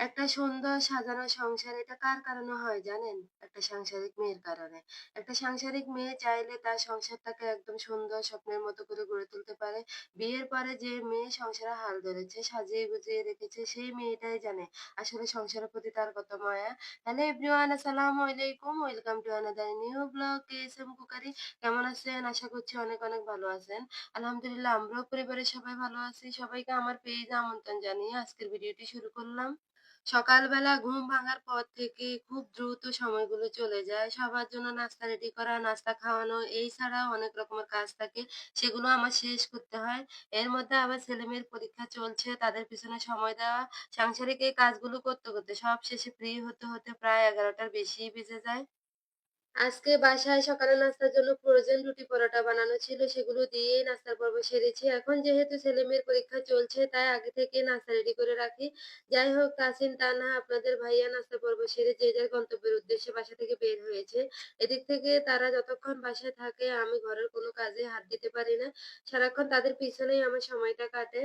একটা সুন্দর সাজানো সংসার এটা কার কারণে হয় জানেন? একটা সাংসারিক মেয়ের কারণে। একটা সাংসারিক মেয়ে চাইলে তার সংসারটাকে একদম সুন্দর স্বপ্নের মতো করে গড়ে তুলতে পারে। বিয়ের পরে যে মেয়ে সংসারে হাল ধরেছে, সাজিয়ে গুজিয়ে রেখেছে সেই মেয়েটাই জানে আসলে সংসারের প্রতি তার কত মায়া। হ্যালো এভরিওয়ান আসসালামু আলাইকুম। Welcome to another new blog KSM cookery. কেমন আছেন? আশা করছি অনেক অনেক ভালো আছেন। আলহামদুলিল্লাহ আমরাও পরিবারের সবাই ভালো আছি। সবাইকে আমার পেজে আমন্ত্রণ জানিয়ে আজকের ভিডিওটি শুরু করলাম। সকালবেলা ঘুম ভাঙার পর থেকে খুব দ্রুত সময়গুলো চলে যায়। সবার জন্য নাস্তা রেডি করা, নাস্তা খাওয়ানো এই ছাড়াও অনেক রকমের কাজ থাকে। সেগুলো আমার শেষ করতে হয়। এর মধ্যে আবার ছেলে মেয়ের পরীক্ষা চলছে, তাদের পিছনে সময় দেওয়া। সাংসারিক এই কাজগুলো করতে, করতে সব শেষে ফ্রি হতে, হতে প্রায় এগারোটার বেশি বেজে যায়। আজকে বাসায় সকালে নাস্তার জন্য ফ্রোজেন রুটি পরোটা বানানো ছিল, সেগুলো দিয়েই নাস্তার পর্ব সেরেছি। এখন যেহেতু ছেলেমেয়ের পরীক্ষা চলছে, তাই আগে থেকে নাস্তা রেডি করে রাখি। যাই হোক তাসিন তানহা আপনাদের ভাইয়া নাস্তা পর্ব সেরে যে যার গন্তব্যের উদ্দেশ্যে বাসা থেকে বের হয়েছে। এদিক থেকে তারা যতক্ষণ বাসায় থাকে, আমি ঘরের কোনো কাজে হাত দিতে পারি না। সারাক্ষণ তাদের পিছনেই আমার সময়টা কাটে।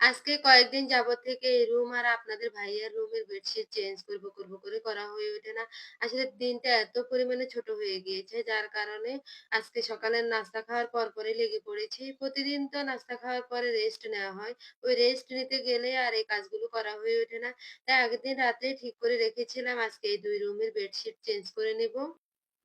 আজকে কয়েকদিন যাবত থেকে এই রুম আর আপনাদের ভাইয়ার রুমের বেডশিট চেঞ্জ করব করব, করে করা হয়ে ওঠে না। আসলে দিনটা এত পরিমাণে ছোট হয়ে গিয়েছে, যার কারণে আজকে সকালের নাস্তা খাওয়ার পরপরই লেগে পড়েছি। প্রতিদিন তো নাস্তা খাওয়ার পরে রেস্ট নেওয়া হয়। ওই রেস্ট নিতে গেলে আর এই কাজগুলো করা হয়ে ওঠে না। তাই আগের দিন রাতেই ঠিক করে রেখেছিলাম, আজকে এই ২ রুমের বেডশিট চেঞ্জ করে নেব।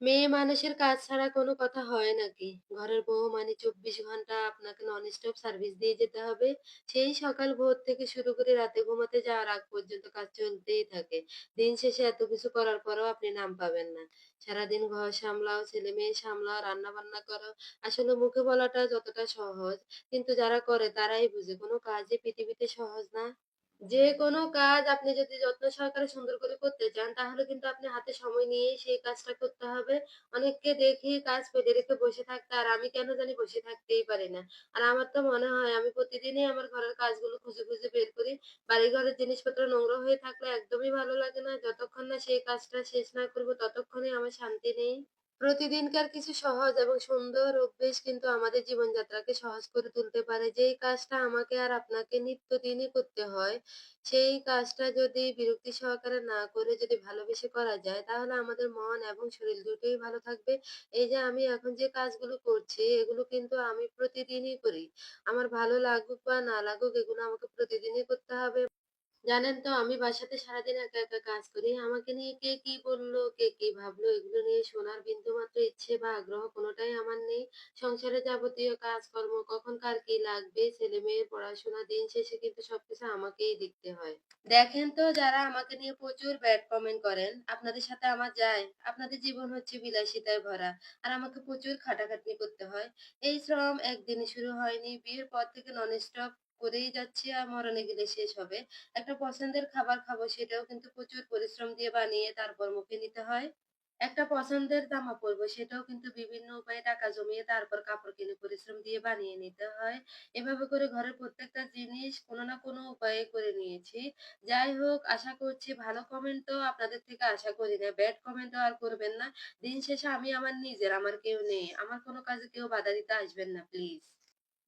মেয়ে মানুষের কাজ ছাড়া কোনো কথা হয় নাকি? ঘরের বউ মানে ২৪ ঘণ্টা আপনাকে ননস্টপ সার্ভিস দিয়ে যেতে হবে। সেই সকাল ভোর থেকে শুরু করে রাতে ঘুমাতে যাওয়ার আগ পর্যন্ত কাজ চলতেই থাকে। দিন শেষে এত কিছু করার পরেও আপনি নাম পাবেন না। সারাদিন ঘর সামলাও, ছেলে মেয়ে সামলাও, রান্না-বান্না করো। আসলে মুখে বলাটা যতটা সহজ, কিন্তু যারা করে তারাই বুঝে কোনো কাজই পৃথিবীতে সহজ না। যেকোনো কাজ আপনি যদি যত্ন সহকারে সুন্দর করে করতে চান, তাহলে কিন্তু আপনি হাতে সময় নিয়ে সেই কাজটা করতে হবে। অনেককে দেখি কাজ ফেলে রেখে বসে থাকতে, আর আমি কেন জানি বসে থাকতেই পারি না। আর আমার তো মনে হয় আমি প্রতিদিনই আমার ঘরের কাজগুলো খুঁজে, খুঁজে বের করি। বাড়ি ঘরের জিনিসপত্র নোংরা হয়ে থাকলে একদমই ভালো লাগে না। যতক্ষণ না সেই কাজটা শেষ না করব ততক্ষণই আমার শান্তি নেই। প্রতিদিনকার কিছু সহজ এবং সুন্দর অভ্যেস কিন্তু আমাদের জীবনযাত্রাকে সহজ করে তুলতে পারে। যেই কাজটা আমাকে আর আপনাকে নিত্যদিনই করতে হয়, সেই কাজটা যদি বিরক্তি সহকারে না করে যদি ভালোবেসে করা যায়, তাহলে আমাদের মন এবং শরীর দুটোই ভালো থাকবে। এই যে আমি এখন যে কাজগুলো করছি, এগুলো কিন্তু আমি প্রতিদিনই করি। আমার ভালো লাগুক বা না লাগুক, এগুলো আমাকে প্রতিদিনই করতে হবে। জানেন তো আমি বাসাতে সারাদিন একা, একা কাজ করি। আমাকে নিয়ে কে কি বলল, কে কি ভাবলো এগুলো নিয়ে শোনার বিন্দুমাত্র ইচ্ছে বা আগ্রহ কোনটাই আমার নেই। সংসারে যাবতীয় কাজকর্ম কখন কার কি লাগবে, ছেলেমেয়ের পড়াশোনা দিন শেষে কিন্তু সবকিছু আমাকেই দেখতে হয়। দেখেন তো যারা আমাকে নিয়ে প্রচুর ব্যাড কমেন্ট করেন, আপনাদের সাথে আমার যায়? আপনাদের জীবন হচ্ছে বিলাসিতায় ভরা। আর আমাকে প্রচুর খাটাখাটনি করতে হয়। এই শ্রম একদিনে শুরু হয়নি। বিয়ের পর থেকে ননস্টপ করেই যাচ্ছি আর মরণে গেলে শেষ হবে। একটা পছন্দের খাবার খাব সেটাও কিন্তু প্রচুর পরিশ্রম দিয়ে বানিয়ে তারপর মুখে নিতে হয়। একটা পছন্দের জামা পরবো সেটাও কিন্তু বিভিন্ন উপায়ে টাকা জমিয়ে তারপর কাপড় কিনে পরিশ্রম দিয়ে বানিয়ে নিতে হয়। এভাবে করে ঘরের প্রত্যেকটা জিনিস কোনো না কোনো উপায়ে করে নিয়েছি। যাই হোক আশা করছি ভালো কমেন্ট তো আপনাদের থেকে আশা করি না। ব্যাড কমেন্টও আর করবেন না। দিন শেষে আমি আমার নিজের, আমার কেউ নেই। আমার কোনো কাজে কেউ বাধা দিতে আসবেন না প্লিজ।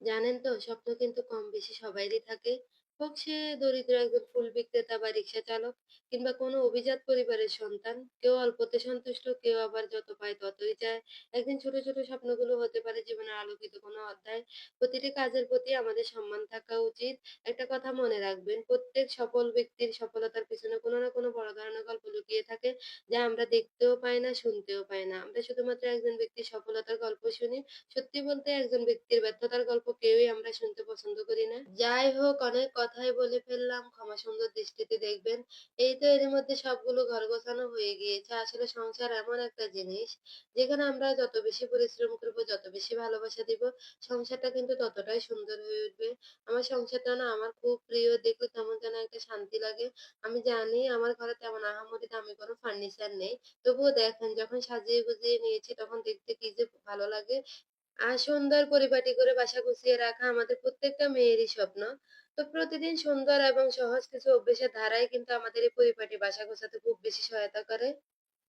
জানেন তো স্বপ্ন কিন্তু কম বেশি সবাইরই থাকে। হোক সে দরিদ্র একজন ফুল বিক্রেতা বা রিক্সা চালক কিংবা কোনো অভিজাত পরিবারের সন্তান। কেউ অল্পতে সন্তুষ্ট, কেউ আবার যত পায় ততই চায়। একদিন ছোট, ছোট স্বপ্নগুলো হতে পারে জীবনের আলোকিত কোনো অধ্যায়। প্রতিটি কাজের প্রতি আমাদের সম্মান থাকা উচিত। একটা কথা মনে রাখবেন, প্রত্যেক সফল ব্যক্তির সফলতার পেছনে কোনো না কোনো বড় ধরনের গল্প লুকিয়ে থাকে, যা আমরা দেখতেও পাই না, শুনতেও পাই না। আমরা শুধুমাত্র একজন ব্যক্তির সফলতার গল্প শুনি। সত্যি বলতে একজন ব্যক্তির ব্যর্থতার গল্প কেউই আমরা শুনতে পছন্দ করি না। যাই হোক অনেক কথাই বলে ফেললাম, ক্ষমা সুন্দর দৃষ্টিতে দেখবেন। এই তো এর মধ্যে সবগুলো ঘর গোছানো হয়ে গিয়েছে। আসলে সংসার এমন একটা জিনিস, যেখানে আমরা যত বেশি পরিশ্রম করব, যত বেশি ভালোবাসা দিব, সংসারটা কিন্তু ততটাই সুন্দর হয়ে উঠবে। আমার সংসারটা না আমার খুব প্রিয়। দেখলে কেমন যেন একটা শান্তি লাগে। আমি জানি আমার ঘরে তেমন আহামরি দামি কোনো ফার্নিচার নেই। তবুও দেখেন যখন সাজিয়ে গুজিয়ে নিয়েছি তখন দেখতে কি যে ভালো লাগে। আর সুন্দর পরিপাটি করে বাসা গুছিয়ে রাখা আমাদের প্রত্যেকটা মেয়েরই স্বপ্ন। তো প্রতিদিন সুন্দর এবং সহজ কিছু অভ্যেসের ধারাই কিন্তু আমাদের এই পরিপাটি বাসা গোছাতে খুব বেশি সহায়তা করে।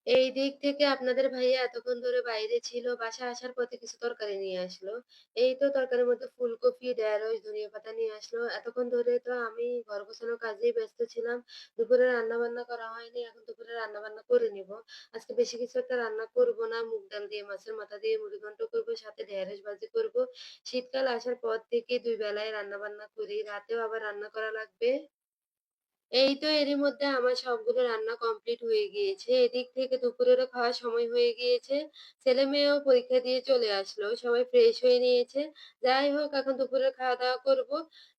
এই দিক থেকে আপনাদের ভাইয়া এতক্ষণ ধরে বাইরে ছিল। বাসায় আসার পথে কিছু তরকারি নিয়ে আসলো। এই তো তরকারির মধ্যে ফুলকপি, ঢেঁড়স, ধনিয়া পাতা নিয়ে আসলো। এতক্ষণ ধরে তো আমি ঘর গোছানোর কাজেই ব্যস্ত ছিলাম। দুপুরে রান্না-বান্না করা হয়নি। এখন দুপুরে রান্না-বান্না করে নিব। আজকে বেশি কিছু একটা রান্না করব না। মুগ ডাল দিয়ে মাছের মাথা দিয়ে মুড়িঘন্ট করব, সাথে ঢেঁড়স ভাজি করব। শীতকাল আসার পর থেকে দুই বেলায় রান্না-বান্না করি। রাতেও আবার রান্না করা লাগবে। এই তো এরই মধ্যে আমার সবগুলো রান্না কমপ্লিট হয়ে গিয়েছে। এদিক থেকে দুপুরেরও খাওয়ার সময় হয়ে গিয়েছে। ছেলে-মেয়েও পরীক্ষা দিয়ে চলে আসলো। সবাই ফ্রেশ হয়ে নিয়েছে। যাই হোক এখন দুপুরে খাওয়া-দাওয়া করব।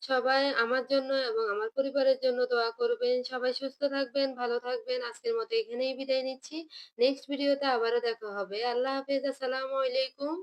সবাই আমার জন্য এবং আমার পরিবারের জন্য দোয়া করবেন। সবাই সুস্থ থাকবেন, ভালো থাকবেন। আজকের মতো এখানেই বিদায় নিচ্ছি। নেক্সট ভিডিওতে আবারও দেখা হবে। আল্লাহ হাফেজ। আসসালামু আলাইকুম।